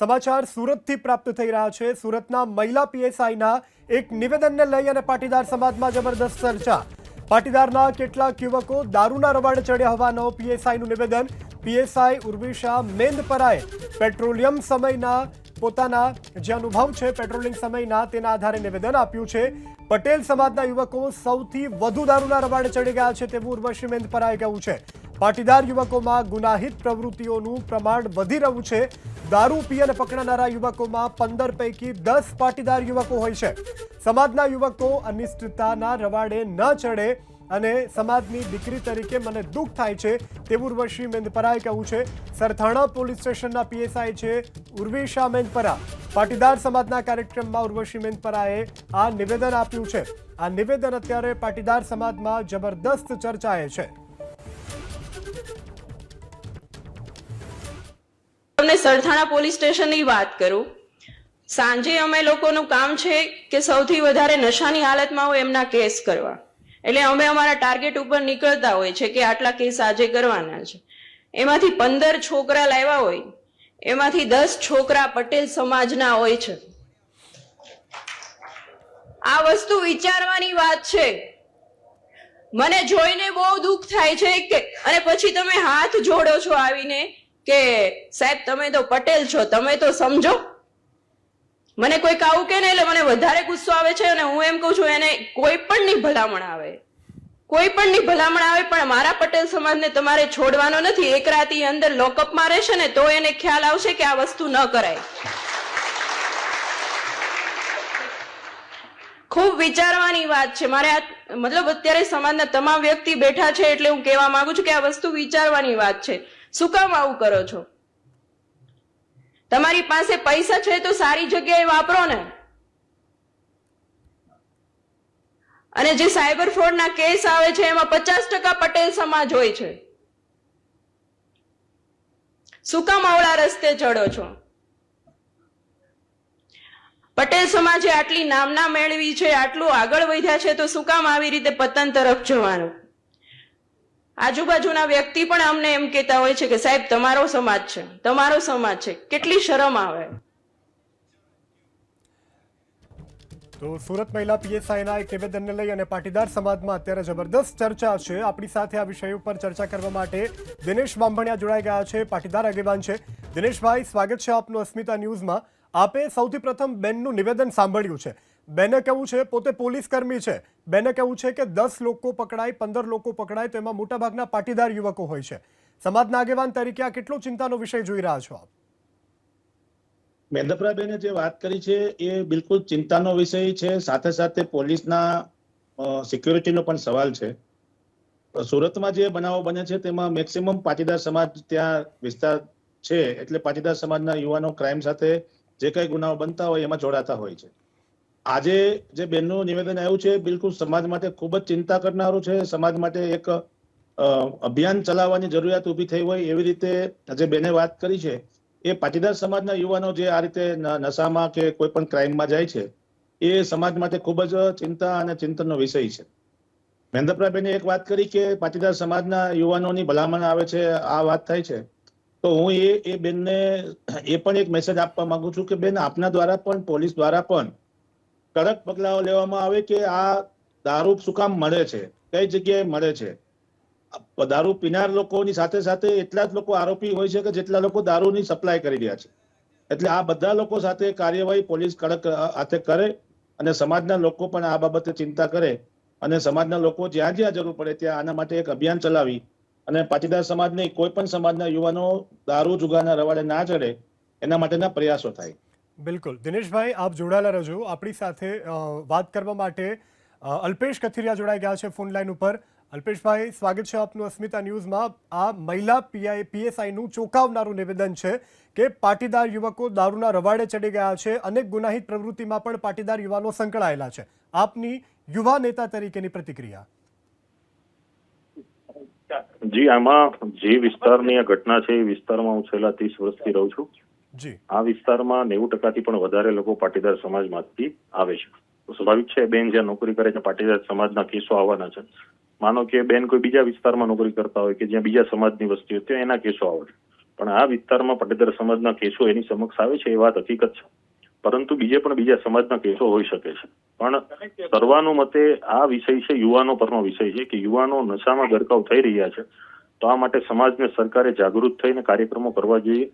સમાચાર સુરતથી પ્રાપ્ત થઈ રહ્યા છે. સુરતના મહિલા પીએસઆઈના એક નિવેદનને લઈ અને પાટીદાર સમાજમાં જબરદસ્ત ચર્ચા. પાટીદારના કેટલાક યુવકો દારૂના રવાડે ચડ્યા હોવાનો પીએસઆઈનું નિવેદન. પીએસઆઈ ઉર્વિશા મેંદપરાએ પેટ્રોલિયમ સમયના પોતાના જે અનુભવ છે, પેટ્રોલિંગ સમયના તેના આધારે નિવેદન આપ્યું છે. પટેલ સમાજના યુવકો સૌથી વધુ દારૂના રવાડે ચડી ગયા છે તેવું ઉર્વશી મેંદપરાએ કહ્યું છે. પાટીદાર યુવકોમાં ગુનાહિત પ્રવૃત્તિઓનું પ્રમાણ વધી રહ્યું છે. દારૂ પી અને પકડાનારા યુવકોમાં પંદર પૈકી દસ પાટીદાર યુવકો હોય છે. સમાજના યુવકો અનિષ્ટતાના રવાડે ન ચડે અને સમાજની દીકરી તરીકે મને દુઃખ થાય છે તેવું ઉર્વશી મેંદપરાએ કહ્યું છે. સરથાણા પોલીસ સ્ટેશનના પીએસઆઈ છે ઉર્વિશા મેંદપરા. પાટીદાર સમાજના કાર્યક્રમમાં ઉર્વશી મેંદપરાએ આ નિવેદન આપ્યું છે. આ નિવેદન અત્યારે પાટીદાર સમાજમાં જબરદસ્ત ચર્ચાએ છે. તમને સરથાણા પોલીસ સ્ટેશનની વાત કરું. સાંજે અમે લોકોનું કામ છે કે સૌથી વધારે નશાની હાલતમાં હોય એમના કેસ કરવા. એટલે અમે અમારા ટાર્ગેટ ઉપર નીકળતા હોય છે કે આટલા કેસ આજે કરવાના છે. એમાંથી પંદર છોકરા લાવ્યા હોય, એમાંથી દસ છોકરા પટેલ સમાજના હોય છે. આ વસ્તુ વિચારવાની વાત છે. મને જોઈને બહુ દુઃખ થાય છે કે, અને પછી તમે હાથ જોડો છો આવીને કે સાહેબ, તમે તો પટેલ છો, તમે તો સમજો. મને કોઈક આવું કે ને એટલે મને વધારે ગુસ્સો આવે છે અને હું એમ કહું છું, એને કોઈ પણ ની ભલામણ આવે. કોઈ પણ ની ભલામણ આવે, પણ મારા પટેલ સમાજને તમારે છોડવાનો નથી. એક રાતી અંદર લોકઅપમાં રહેશે ને તો એને ખ્યાલ આવશે કે આ વસ્તુ ન કરાય. ખૂબ વિચારવાની વાત છે. મારે આ મતલબ અત્યારે સમાજના તમામ વ્યક્તિ બેઠા છે એટલે હું કહેવા માંગુ છું કે આ વસ્તુ વિચારવાની વાત છે. શું કામ આવું કરો છો? તમારી પાસે પૈસા છે તો સારી જગ્યાએ વાપરો ને. અને જે સાયબર ફ્રોડના કેસ આવે છે, એમાં પચાસ ટકા પટેલ સમાજ હોય છે. શું કામ અવળા રસ્તે ચડો છો? પટેલ સમાજે આટલી નામના મેળવી છે, આટલું આગળ વધ્યા છે, તો શું કામ આવી રીતે પતન તરફ જવાનું? આજુબાજુના વ્યક્તિ પણ અમને એમ કહેતા હોય છે કે સાહેબ, તમારો સમાજ છે. તમારો સમાજ છે. કેટલી શરમ આવે. તો સુરત મહિલા પીએસઆઈના એક નિવેદનને લઈ અને પાટીદાર સમાજમાં અત્યારે જબરદસ્ત ચર્ચા છે. આપણી સાથે આ વિષય ઉપર ચર્ચા કરવા માટે દિનેશ બાંભણિયા જોડાઈ ગયા છે, પાટીદાર આગેવાન છે. દિનેશભાઈ, સ્વાગત છે આપનું અસ્મિતા ન્યૂઝમાં. આપે સૌથી પ્રથમ બેનનું નિવેદન સાંભળ્યું છે. બેને કહેવું છે? પોતે પોલીસ કર્મી છે. બેને કહેવું છે કે દસ લોકો પકડાય, પંદર લોકો પકડાય તો એમાં મોટાભાગના પાટીદાર યુવકો હોય છે. સમાજના આગેવાન તરીકે આ કેટલો ચિંતાનો વિષય જોઈ રહ્યા છો આપ? મેંદપ્રાબેને જે વાત કરી છે એ બિલકુલ ચિંતાનો વિષય છે. સાથે સાથે પોલીસના સિક્યોરિટીનો પણ સવાલ છે. સુરતમાં જે બનાવો બને છે તેમાં મેક્સિમમ પાટીદાર સમાજ ત્યાં વિસ્તાર છે. એટલે પાટીદાર સમાજના યુવાનો ક્રાઇમ સાથે જે કઈ ગુનાઓ બનતા હોય એમાં જોડાતા હોય છે. આજે જે બેનનું નિવેદન આવ્યું છે, બિલકુલ સમાજ માટે ખૂબ જ ચિંતા કરનારું છે. સમાજ માટે એક અભિયાન ચલાવવાની જરૂરિયાત ઊભી થઈ હોય એવી રીતે જે બેને વાત કરી છે. એ પાટીદાર સમાજના યુવાનો જે આ રીતે નશામાં કે કોઈ પણ ક્રાઇમમાં જાય છે, એ સમાજ માટે ખૂબ જ ચિંતા અને ચિંતનનો વિષય છે. મહેન્દ્રપ્રાબેને એક વાત કરી કે પાટીદાર સમાજના યુવાનોની ભલામણ આવે છે, આ વાત થાય છે. તો હું એ એ બેનને એ પણ એક મેસેજ આપવા માંગુ છું કે બેન આપના દ્વારા પણ, પોલીસ દ્વારા પણ કડક પગલાઓ લેવામાં આવે કે આ દારૂ શું કામ મળે છે? કઈ જગ્યાએ મળે છે? દારૂ પીનાર લોકોની સાથે સાથે એટલા જ લોકો આરોપી હોય છે કે જેટલા લોકો દારૂની સપ્લાય કરી રહ્યા છે. એટલે આ બધા લોકો સાથે કાર્યવાહી પોલીસ કડક હાથે કરે અને સમાજના લોકો પણ આ બાબતે ચિંતા કરે અને સમાજના લોકો જ્યાં જ્યાં જરૂર પડે ત્યાં આના માટે એક અભિયાન ચલાવી અને પાટીદાર સમાજ નહીં કોઈ પણ સમાજના યુવાનો દારૂ જુગારના રવાડે ના ચડે એના માટેના પ્રયાસો થાય. બિલકુલ. દિનેશભાઈ, આપ જોડાયેલા રહેજો. આપણી સાથે વાત કરવા માટે અલ્પેશ કથિરિયા જોડાઈ ગયા છે ફોન લાઈન ઉપર. અલ્પેશભાઈ, સ્વાગત છે આપનું અસ્મિતા ન્યૂઝમાં. આ મહિલા પીઆઈ, પીએસઆઈનું ચોંકાવનારું નિવેદન છે કે પાટીદાર યુવકો દારૂના રવાડે ચડી ગયા છે. અનેક ગુનાહિત પ્રવૃત્તિમાં પણ પાટીદાર યુવાનો સંકળાયેલા છે. આપની યુવા નેતા તરીકેની પ્રતિક્રિયા. જી, આમાં જે વિસ્તારની આ ઘટના છે, એ વિસ્તારમાં હું છેલ્લા ત્રીસ વર્ષથી રહું છું. આ વિસ્તારમાં નેવું ટકાથી પણ વધારે લોકો પાટીદાર સમાજમાંથી આવે છે. તો સ્વાભાવિક છે, બેન જ્યાં નોકરી કરે છે, પાટીદાર સમાજના કેસો આવવાના છે. માનો કે બેન કોઈ બીજા વિસ્તારમાં નોકરી કરતા હોય કે જ્યાં બીજા સમાજની વસ્તી હોય, ત્યાં એના કેસો આવે છે. પણ આ વિસ્તારમાં પાટીદાર સમાજના કેસો એની સમક્ષ આવે છે એ વાત હકીકત છે. પરંતુ બીજે પણ બીજા સમાજના કેસો હોઈ શકે છે. પણ સર્વાનુમતે આ વિષય છે, યુવાનો પરનો વિષય છે કે યુવાનો નશામાં ગરકાવ થઈ રહ્યા છે. તો આ માટે સમાજને સરકારે જાગૃત થઈને કાર્યક્રમો કરવા જોઈએ.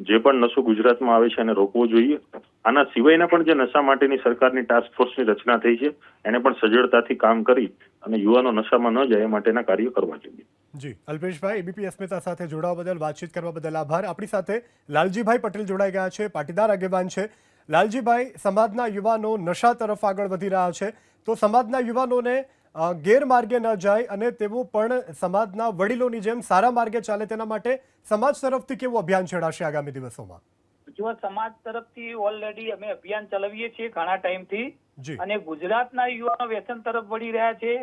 જે પણ નશો ગુજરાતમાં આવે છે એને રોકવો જોઈએ. આના સિવાયના પણ જે નશા માટેની સરકારની ટાસ્ક ફોર્સની રચના થઈ છે, એને પણ સજળતાથી કામ કરી અને યુવાનો નશામાં ન જાય એ માટેના કાર્ય કરવા જોઈએ. જી, અલ્પેશભાઈ એબીપી અસ્મિતા સાથે જોડાવા બદલ, વાતચીત કરવા બદલ આભાર. આપણી સાથે લાલજીભાઈ પટેલ જોડાઈ ગયા છે, પાટીદાર આગેવાન છે. લાલજીભાઈ, સમાજના યુવાનો નશા તરફ આગળ વધી રહ્યા છે. તો સમાજના યુવાનોને ગેરમાર્ગે ન જાય અને તેઓ પણ સમાજના વડીલોની જેમ સારા માર્ગે ચાલે તેના માટે સમાજ તરફથી કેવું અભિયાન છેડાશે આગામી દિવસોમાં? જો સમાજ તરફથી ઓલરેડી અમે અભિયાન ચલાવીએ છીએ ઘણા ટાઈમથી અને ગુજરાતના યુવાનો વ્યસન તરફ વળી રહ્યા છે.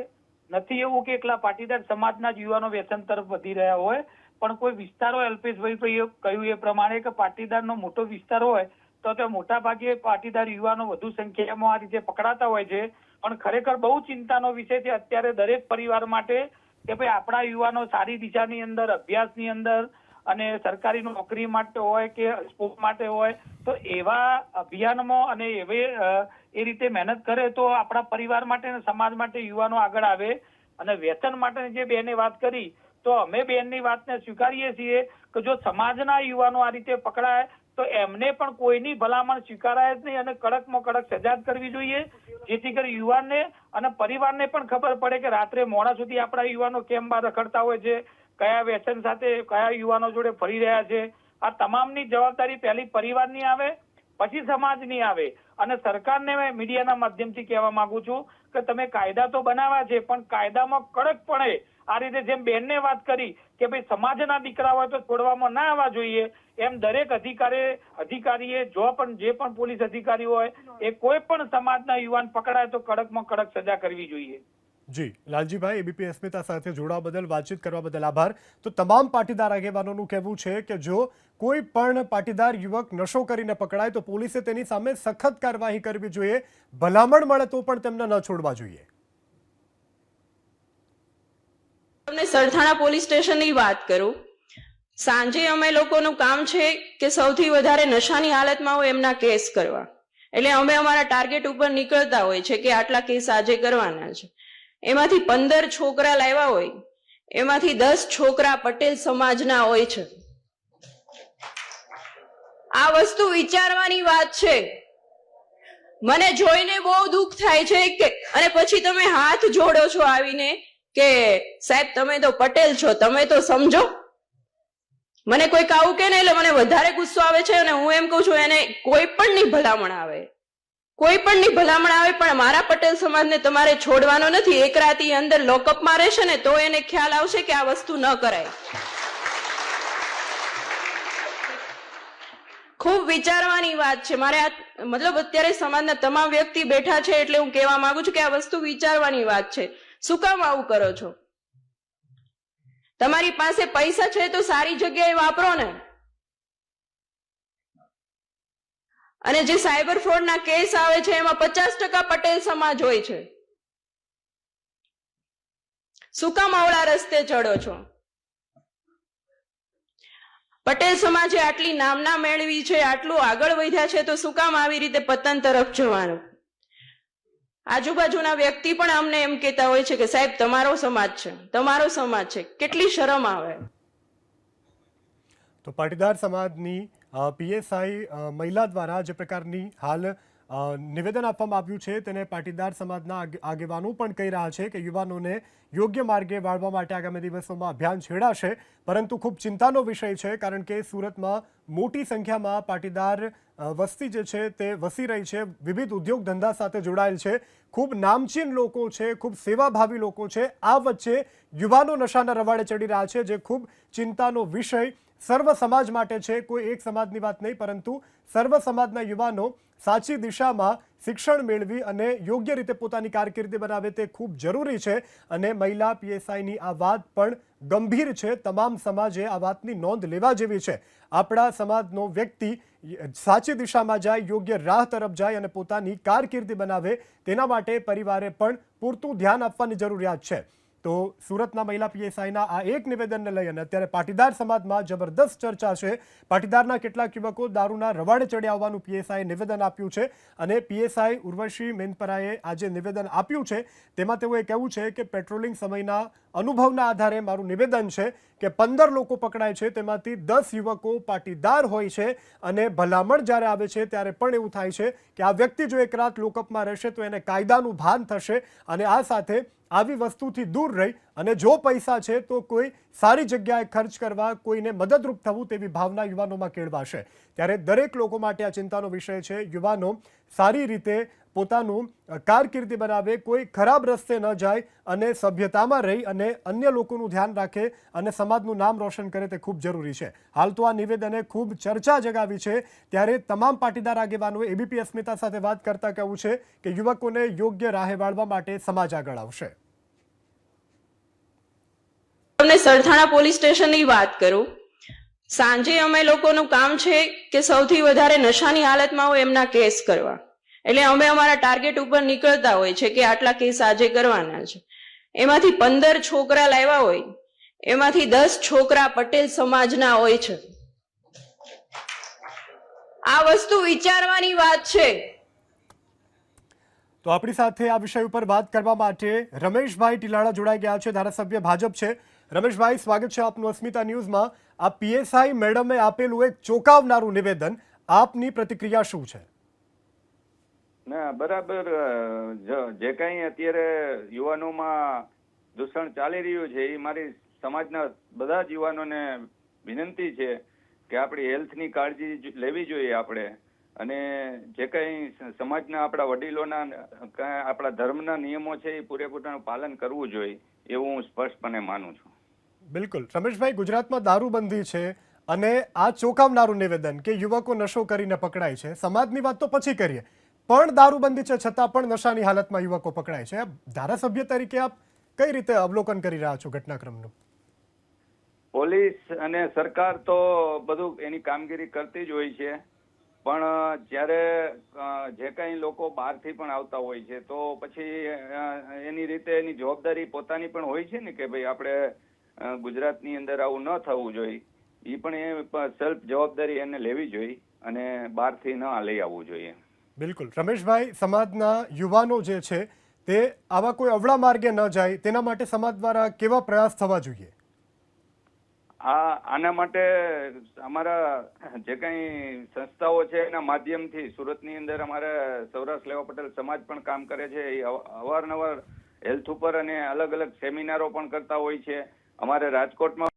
નથી એવું કે એકલા પાટીદાર સમાજના જ યુવાનો વ્યસન તરફ વધી રહ્યા હોય પણ કોઈ વિસ્તાર અલ્પેશભાઈ કહ્યું એ પ્રમાણે કે પાટીદારનો મોટો વિસ્તાર હોય તો તે મોટા ભાગે પાટીદાર યુવાનો વધુ સંખ્યામાં આ રીતે પકડાતા હોય છે. પણ ખરેખર બહુ ચિંતાનો વિષય છે. અત્યારે દરેક પરિવાર માટે કે ભાઈ આપણા યુવાનો સારી દિશાની અંદર, અભ્યાસની અંદર અને સરકારી નોકરી માટે હોય કે સ્પોર્ટ માટે હોય, તો એવા અભિયાનમાં અને એવે એ રીતે મહેનત કરે તો આપણા પરિવાર માટે અને સમાજ માટે યુવાનો આગળ આવે. અને વેતન માટે જે બેને વાત કરી, તો અમે બેનની વાતને સ્વીકારીએ છીએ કે જો સમાજના યુવાનો આ રીતે પકડાય તો એમને પણ કોઈની ભલામણ સ્વીકારાય જ નહીં અને કડકમાં કડક સજા કરવી જોઈએ. જેથી કરી યુવાનને અને પરિવારને પણ ખબર પડે કે રાત્રે મોડા સુધી આપણા યુવાનો કેમ બહાર રખડતા હોય છે, કયા વ્યસન સાથે કયા યુવાનો જોડે ફરી રહ્યા છે. આ તમામની જવાબદારી પહેલી પરિવારની આવે, પછી સમાજની આવે. અને સરકારને મેં મીડિયાના માધ્યમથી કહેવા માંગુ છું કે તમે કાયદા તો બનાવ્યા છે, પણ કાયદામાં કડકપણે આ રીતે જેમ બેનને વાત કરી કે ભાઈ સમાજના દીકરા હોય તો છોડવામાં ના આવવા જોઈએ, એમ દરેક અધિકારી અધિકારીએ જો પણ જે પણ પોલીસ અધિકારી હોય, એ કોઈ પણ સમાજના યુવાન પકડાય તો કડકમાં કડક સજા કરવી જોઈએ. જી, લાલજીભાઈ, એબીપી અસ્મિતા સાથે જોડાવા બદલ, વાતચીત કરવા બદલ આભાર. તો તમામ પાટીદાર આગેવાનોનું કહેવું છે કે જો કોઈ પણ પાટીદાર યુવક નશો કરીને પકડાય તો પોલીસે તેની સામે સખત કાર્યવાહી કરવી જોઈએ. ભલામણ મળે તો પણ તેમને ન છોડવા જોઈએ. તમને સરથાણા પોલીસ સ્ટેશનની વાત કરું. સાંજે અમે લોકોનું કામ છે કે સૌથી વધારે નશાની હાલતમાં હોય એમના કેસ કરવા. એટલે અમે અમારા ટાર્ગેટ ઉપર નીકળતા હોય છે કે આટલા કેસ આજે કરવાના છે. એમાંથી પંદર છોકરા લાવ્યા હોય, એમાંથી દસ છોકરા પટેલ સમાજના હોય છે. આ વસ્તુ વિચારવાની વાત છે. મને જોઈને બહુ દુઃખ થાય છે કે, અને પછી તમે હાથ જોડો છો આવીને કે સાહેબ, તમે તો પટેલ છો, તમે તો સમજો. મને કોઈક આવું કે ને એટલે મને વધારે ગુસ્સો આવે છે અને હું એમ કહું છું, એને કોઈ પણ ની ભલામણ આવે. કોઈ પણ ની ભલામણ આવે, પણ મારા પટેલ સમાજને તમારે છોડવાનો નથી. એક રાતી અંદર લોકઅપમાં રહેશે ને તો એને ખ્યાલ આવશે કે આ વસ્તુ ન કરાય. ખૂબ વિચારવાની વાત છે. મારે આ, મતલબ અત્યારે સમાજના તમામ વ્યક્તિ બેઠા છે એટલે હું કહેવા માંગુ છું કે આ વસ્તુ વિચારવાની વાત છે. શું કામ આવું કરો છો? તમારી પાસે પૈસા છે તો સારી જગ્યાએ વાપરો ને. અને જે સાયબર ફ્રોડના કેસ આવે છે, એમાં પચાસ ટકા પટેલ સમાજ હોય છે. શું કામ અવળા રસ્તે ચડો છો? પટેલ સમાજે આટલી નામના મેળવી છે, આટલું આગળ વધ્યા છે, તો શું કામ આવી રીતે પતન તરફ જવાનું? આજુબાજુના વ્યક્તિ પણ અમને એમ કહેતા હોય છે કે, સાહેબ, તમારો સમાજ છે. તમારો સમાજ છે. કેટલી શરમ આવે. તો પાટીદાર સમાજની પીએસઆઈ મહિલા દ્વારા જે પ્રકારની હાલ નિવેદન આપવામાં આવ્યું છે, તેને પાટીદાર સમાજના આગે- આગેવાનો પણ કહી રહ્યા છે કે યુવાનોને યોગ્ય માર્ગે વાળવા માટે આગામી દિવસોમાં અભિયાન છેડાશે. પરંતુ ખૂબ ચિંતાનો વિષય છે, કારણ કે સુરતમાં મોટી સંખ્યામાં પાટીદાર વસ્તી જે છે તે વસી રહી છે, વિવિધ ઉદ્યોગ ધંધા સાથે જોડાયેલ છે. ખૂબ નામચીન લોકો છે, ખૂબ સેવાભાવી લોકો છે. આ વચ્ચે યુવાનો નશાના રવાડે ચડી રહ્યા છે, જે ખૂબ ચિંતાનો વિષય સર્વ સમાજ માટે છે, કોઈ એક સમાજની વાત નહીં, પરંતુ સર્વ સમાજના યુવાનો સાચી દિશામાં શિક્ષણ મેળવી અને યોગ્ય રીતે પોતાની કારકિર્દી બનાવે તે ખૂબ જરૂરી છે. અને મહિલા પીએસઆઈની આ વાત પણ ગંભીર છે. તમામ સમાજે આ વાતની નોંધ લેવા જેવી છે. આપણા સમાજનો વ્યક્તિ સાચી દિશામાં જાય, યોગ્ય રાહ તરફ જાય અને પોતાની કારકિર્દી બનાવે તેના માટે પરિવારે પણ પૂરતું ધ્યાન આપવાની જરૂરિયાત છે. તો સુરતના મહિલા પીએસઆઈના આ એક નિવેદનને લઈ અને અત્યારે પાટીદાર સમાજમાં જબરદસ્ત ચર્ચા છે. પાટીદારના કેટલાક યુવકો દારૂના રવાડે ચડ્યા હોવાનું પીએસઆઈએ નિવેદન આપ્યું છે અને પીએસઆઈ ઉર્વશી મેનપરાએ આજે નિવેદન આપ્યું છે. તેમાં તેઓએ કહેવું છે કે પેટ્રોલિંગ સમયના અનુભવના આધારે મારું નિવેદન છે કે પંદર લોકો પકડાય છે, તેમાંથી દસ યુવકો પાટીદાર હોય છે અને ભલામણ જ્યારે આવે છે ત્યારે પણ એવું થાય છે કે આ વ્યક્તિ જો એક રાત લોકઅપમાં રહેશે તો એને કાયદાનું ભાન થશે અને આ સાથે આવી વસ્તુથી દૂર રહી અને જો પૈસા છે તો કોઈ સારી જગ્યાએ ખર્ચ કરવા, કોઈને મદદરૂપ થવું તેવી ભાવના યુવાનોમાં કેળવાશે. ત્યારે દરેક લોકો માટે આ ચિંતાનો વિષય છે. યુવાનો સારી રીતે પોતાનું કારકિર્દી બનાવે, કોઈ ખરાબ રસ્તે ન જાય અને સભ્યતામાં રહી અને અન્ય લોકોનું ધ્યાન રાખે અને સમાજનું નામ રોશન કરે તે ખૂબ જરૂરી છે. હાલ તો આ નિવેદને ખૂબ ચર્ચા જગાવી છે. ત્યારે તમામ પાટીદાર આગેવાનોએ એબીપી અસ્મિતા સાથે વાત કરતા કહ્યું છે કે યુવકોને યોગ્ય રાહે વાળવા માટે સમાજ આગળ આવશે. તમને સરથાણા પોલીસ સ્ટેશનની વાત કરું. સાંજે અમે લોકોનું કામ છે કે સૌથી વધારે નશાની હાલતમાં હોય એમના કેસ કરવા. એટલે અમે અમારા ટાર્ગેટ ઉપર નીકળતા હોય છે કે આટલા કેસ આજે કરવાના છે. એમાંથી પંદર છોકરા લાવ્યા હોય, એમાંથી દસ છોકરા પટેલ સમાજના હોય છે. આ વસ્તુ વિચારવાની વાત છે. તો આપણી સાથે આ વિષય ઉપર વાત કરવા માટે રમેશભાઈ ટીલાળા જોડાઈ ગયા છે, ધારાસભ્ય ભાજપ છે. રમેશભાઈ, સ્વાગત છે આપનું અસ્મિતા ન્યૂઝમાં. આ પીએસઆઈ મેડમે આપેલું એક ચોંકાવનારું નિવેદન આપની પ્રતિક્રિયા શું છે? ના, બરાબર જે કંઈ અત્યારે યુવાનોમાં દૂષણ ચાલી રહ્યું છે, એ મારી સમાજના બધા જ યુવાનોને વિનંતી છે કે આપણી હેલ્થની કાળજી લેવી જોઈએ આપણે. અને જે કંઈ સમાજના આપણા વડીલોના આપણા ધર્મના નિયમો છે, એ પૂરેપૂરું પાલન કરવું જોઈએ, એવું હું સ્પષ્ટપણે માનું છું. બિલકુલ. રમેશભાઈ, ગુજરાતમાં દારૂબંધી છે અને આ ચોંકાવનારું નિવેદન કે યુવકો નશો કરીને પકડાય છે, સમાજની વાત તો પછી કરીએ. પણ દારૂબંધી છે, છતાં પણ નશાની હાલતમાં યુવકો પકડાય છે. ધારાસભ્ય તરીકે આપ કઈ રીતે અવલોકન કરી રહ્યા છો ઘટનાક્રમનું? પોલીસ અને સરકાર તો બધું એની કામગીરી કરતી જ હોય છે. પણ જ્યારે જે કંઈ લોકો બહારથી પણ આવતા હોય છે, તો પછી એની રીતે એની જવાબદારી પોતાની પણ હોય છે ને કે ભાઈ આપણે ગુજરાતની અંદર આવું ન થવું જોઈએ. એ પણ એ સેલ્ફ જવાબદારી એને લેવી જોઈએ અને બહારથી ન લઈ આવવું જોઈએ. બિલકુલ. રમેશભાઈ, સમાજના યુવાનો જે છે, તે આવા કોઈ અવળા માર્ગે ન જાય. તેના માટે સમાજ દ્વારા કેવા પ્રયાસ થવા જોઈએ? આ, આના માટે અમારા જે કંઈ સંસ્થાઓ છે, એના માધ્યમથી સુરતની અંદર અમારે સૌરાષ્ટ્ર લેવા પટેલ સમાજ પણ કામ કરે છે. એ અવ- અવારનવાર હેલ્થ ઉપર અને અલગ અલગ સેમિનારો પણ કરતા હોય છે. અમારે રાજકોટમાં